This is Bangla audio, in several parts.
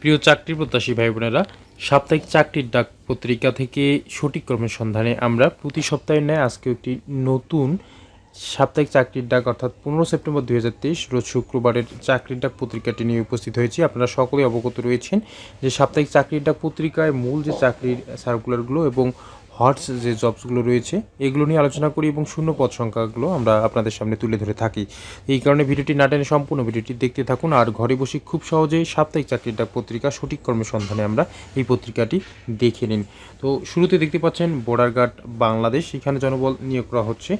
প্রিয় চাকরি প্রত্যাশী ভাই বোনেরা সাপ্তাহিক চাকরির ডাক পত্রিকা থেকে সঠিক ক্রমের সন্ধানে আমরা প্রতি সপ্তাহে নেয় আজকে একটি নতুন সাপ্তাহিক চাকরির ডাক অর্থাৎ পনেরো সেপ্টেম্বর দুই হাজার তেইশ, রোজ শুক্রবারের চাকরির ডাক পত্রিকাটি নিয়ে উপস্থিত হয়েছি। আপনারা সকলেই অবগত রয়েছেন যে সাপ্তাহিক চাকরির ডাক পত্রিকায় মূল যে চাকরির সার্কুলারগুলো এবং হটস যে জবসগুলো রয়েছে, এগুলো নিয়ে আলোচনা করি এবং শূন্য পদ সংখ্যাগুলো আমরা আপনাদের সামনে তুলে ধরে থাকি। এই কারণে ভিডিওটি না টেনে সম্পূর্ণ ভিডিওটি দেখতে থাকুন আর ঘরে বসে খুব সহজেই সাপ্তাহিক চাকরির ডাক পত্রিকা সঠিক কর্মের সন্ধানে আমরা এই পত্রিকাটি দেখে নিন। তো শুরুতে দেখতে পাচ্ছেন বর্ডার গার্ড বাংলাদেশ, এখানে জনবল নিয়োগ করা হচ্ছে।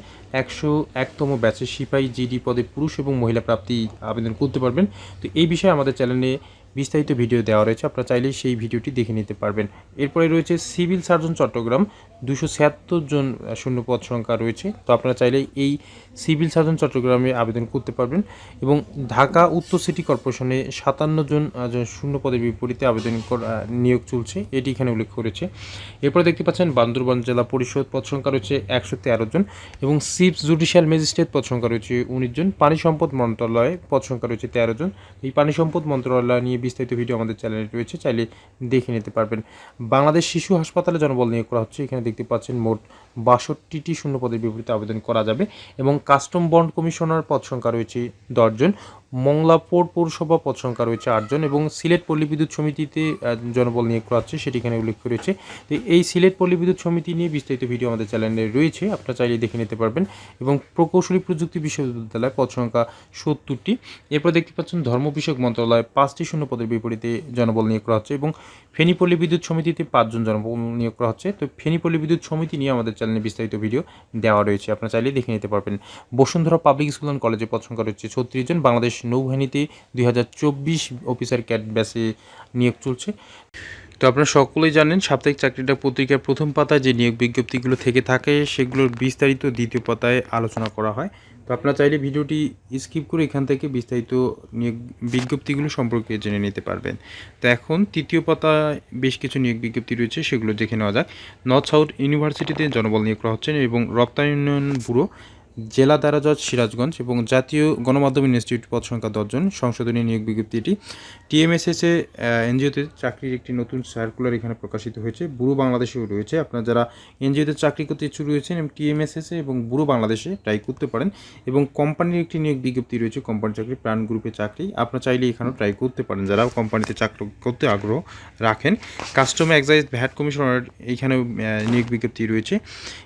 একশো একতম ব্যাচের সিপাহী, জিডি পদে পুরুষ এবং মহিলা প্রাপ্তি আবেদন করতে পারবেন। তো এই বিষয়ে আমাদের চ্যানেলে বিস্তারিত ভিডিও দেওয়া রয়েছে আপনারা চাইলেই সেই ভিডিওটি দেখে নিতে পারবেন। এরপরে রয়েছে সিভিল সার্জন চট্টগ্রাম দুশো ছিয়াত্তর জন আহ, শূন্য পদ সংখ্যা রয়েছে। তো আপনারা চাইলেই এই সিভিল সার্জন চট্টগ্রামে আবেদন করতে পারবেন এবং ঢাকা উত্তর সিটি কর্পোরেশনে সাতান্ন জন আহ, জন শূন্য পদের বিপরীতে আবেদন নিয়োগ চলছে। এটি এখানে উল্লেখ করেছে। এরপরে দেখতে পাচ্ছেন বান্দরবান জেলা পরিষদ পদ সংখ্যা রয়েছে একশো তেরো জন এবং সিপস জুডিশিয়াল ম্যাজিস্ট্রেট পদ সংখ্যা রয়েছে উনিশ জন। পানি সম্পদ মন্ত্রণালয়ে পদ সংখ্যা রয়েছে তেরো জন। এই পানি সম্পদ মন্ত্রণালয় নিয়ে বিস্তারিত ভিডিও আমাদের চ্যানেলে রয়েছে, চাইলে দেখে নিতে পারবেন। বাংলাদেশ শিশু হাসপাতালে জনবল নিয়োগ করা হচ্ছে। এখানে দেখতে পাচ্ছেন মোট বাষট্টিটি শূন্য পদের বিপরীতে আবেদন করা যাবে এবং কাস্টম বন্ড কমিশনার পদ সংখ্যা রয়েছে দশজন মংলাপোর পৌরসভা পদ সংখ্যা রয়েছে আটজন এবং সিলেট পল্লী বিদ্যুৎ সমিতিতে জনবল নিয়োগ করা হচ্ছে, সেটি এখানে উল্লেখ করেছে তো এই সিলেট পল্লী বিদ্যুৎ সমিতি নিয়ে বিস্তারিত ভিডিও আমাদের চ্যানেলে রয়েছে, আপনারা চাইলে দেখে নিতে পারবেন এবং প্রকৌশলী প্রযুক্তি বিশ্ববিদ্যালয় পদ সংখ্যা সত্তরটি। এরপর দেখতে পাচ্ছেন ধর্ম বিষয়ক মন্ত্রণালয় পাঁচটি শূন্য পদের বিপরীতে জনবল নিয়োগ করা হচ্ছে এবং ফেনীপল্লী বিদ্যুৎ সমিতিতে পাঁচজন জনবল নিয়োগ করা হচ্ছে। তো ফেনীপল্লী বিদ্যুৎ সমিতি নিয়ে আমাদের চ্যানেলে বিস্তারিত ভিডিও দেওয়া রয়েছে। আপনারা চাইলে দেখে নিতে পারবেন। বসুন্ধরা পাবলিক স্কুল অ্যান্ড কলেজে পদ সংখ্যা রয়েছে ছত্রিশ জন। বাংলাদেশ নৌবাহিনীতে দুই হাজার চব্বিশ অফিসার ক্যাট ব্যাসে নিয়োগ চলছে। তো আপনারা সকলেই জানেন, সাপ্তাহিক চাকরিটা পত্রিকার প্রথম পাতায় যে নিয়োগ বিজ্ঞপ্তিগুলো থেকে থাকে, সেগুলোর বিস্তারিত দ্বিতীয় পাতায় আলোচনা করা হয়। তো আপনারা চাইলে ভিডিওটি স্কিপ করে এখান থেকে বিস্তারিত নিয়োগ বিজ্ঞপ্তিগুলো সম্পর্কে জেনে নিতে পারবেন। তো এখন তৃতীয় পাতায় বেশ কিছু নিয়োগ বিজ্ঞপ্তি রয়েছে, সেগুলো দেখে নেওয়া যাক। নর্থ সাউথ ইউনিভার্সিটিতে জনবল নিয়োগ করা হচ্ছে এবং রপ্তানি উন্নয়ন ব্যুরো জেলা দারাজজ সিরাজগঞ্জ এবং জাতীয় গণমাধ্যম ইনস্টিটিউট পদ সংখ্যা দশজন সংশোধনী নিয়োগ বিজ্ঞপ্তিটি টিএমএসএসে এনজিওতে চাকরির একটি নতুন সার্কুলার এখানে প্রকাশিত হয়েছে। বুড়ো বাংলাদেশেও রয়েছে। আপনারা যারা এনজিওতে চাকরি করতে ইচ্ছুক রয়েছেন এবং টিএমএসএসে এবং বুড়ো বাংলাদেশে ট্রাই করতে পারেন এবং কোম্পানির একটি নিয়োগ বিজ্ঞপ্তি রয়েছে কোম্পানি চাকরি প্রাণ গ্রুপে চাকরি। আপনারা চাইলে এখানেও ট্রাই করতে পারেন। যারা কোম্পানিতে চাকরি করতে আগ্রহ রাখেন কাস্টম এক্সাইজ ভ্যাট কমিশনার এইখানেও আহ, নিয়োগ বিজ্ঞপ্তি রয়েছে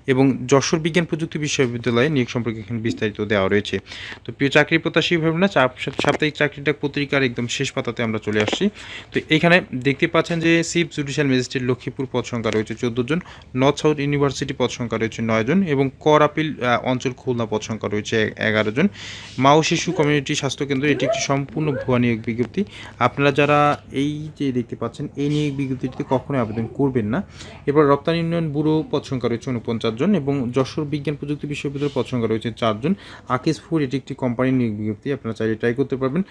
এবং যশোর বিজ্ঞান প্রযুক্তি বিশ্ববিদ্যালয়ে নিয়োগ সম্পর্কে এখানে বিস্তারিত দেওয়া রয়েছে। তো প্রিয় চাকরি প্রত্যাশী ভাবে না সাপ্তাহিক চাকরিটা পত্রিকার একদম শেষ পাতাতে আমরা চলে আসছি। তো এখানে দেখতে পাচ্ছেন যে সিপ জুডিশিয়াল ম্যাজিস্ট্রেট লক্ষ্মীপুর পদ সংখ্যা রয়েছে চোদ্দ জন, নর্থ সাউথ ইউনিভার্সিটি পদ সংখ্যা রয়েছে নয় জন এবং কর আপিল অঞ্চল খুলনা পদ সংখ্যা রয়েছে এগারো জন। মা ও শিশু কমিউনিটি স্বাস্থ্যকেন্দ্র এটি একটি সম্পূর্ণ ভুয়া নিয়োগ বিজ্ঞপ্তি। আপনারা যারা এই যে দেখতে পাচ্ছেন, এই নিয়োগ বিজ্ঞপ্তিতে কখনোই আবেদন করবেন না। এবার রপ্তানি উন্নয়ন ব্যুরো পদ সংখ্যা রয়েছে উনপঞ্চাশ জন এবং যশোর বিজ্ঞান প্রযুক্তি বিশ্ববিদ্যালয়ের পদ সংখ্যা রয়েছে চারজন। আকিস ফুড, এটি একটি কোম্পানির বিজ্ঞপ্তি আপনারা চাইলে ট্রাই করতে পারবেন।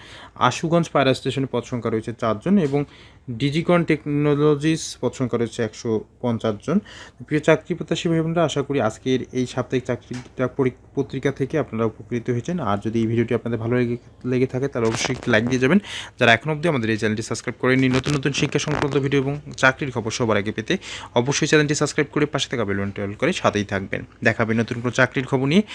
আশুগঞ্জ পায়রা স্টেশনে পদ সংখ্যা রয়েছে চারজন এবং ডিজিকন টেকনোলজিস পদ সংখ্যা রয়েছে একশো পঞ্চাশ জন। প্রিয় চাকরি প্রত্যাশী ভাই বোনরা আশা করি আজকের এই সাপ্তাহিক চাকরিটা পত্রিকা থেকে আপনারা উপকৃত হয়েছেন। আর যদি এই ভিডিওটি আপনাদের ভালো লেগে লেগে থাকে, তাহলে অবশ্যই লাইক দিয়ে যাবেন। যারা এখন অবধি আমাদের এই চ্যানেলটি সাবস্ক্রাইব করেনি নতুন নতুন শিক্ষা সংক্রান্ত ভিডিও এবং চাকরির খবর সবার আগে পেতে অবশ্যই চ্যানেলটি সাবস্ক্রাইব করে পাশে থাকা টেল করে সাথেই থাকবেন। দেখাবেন নতুন কোনো চাকরির খবর নিয়ে।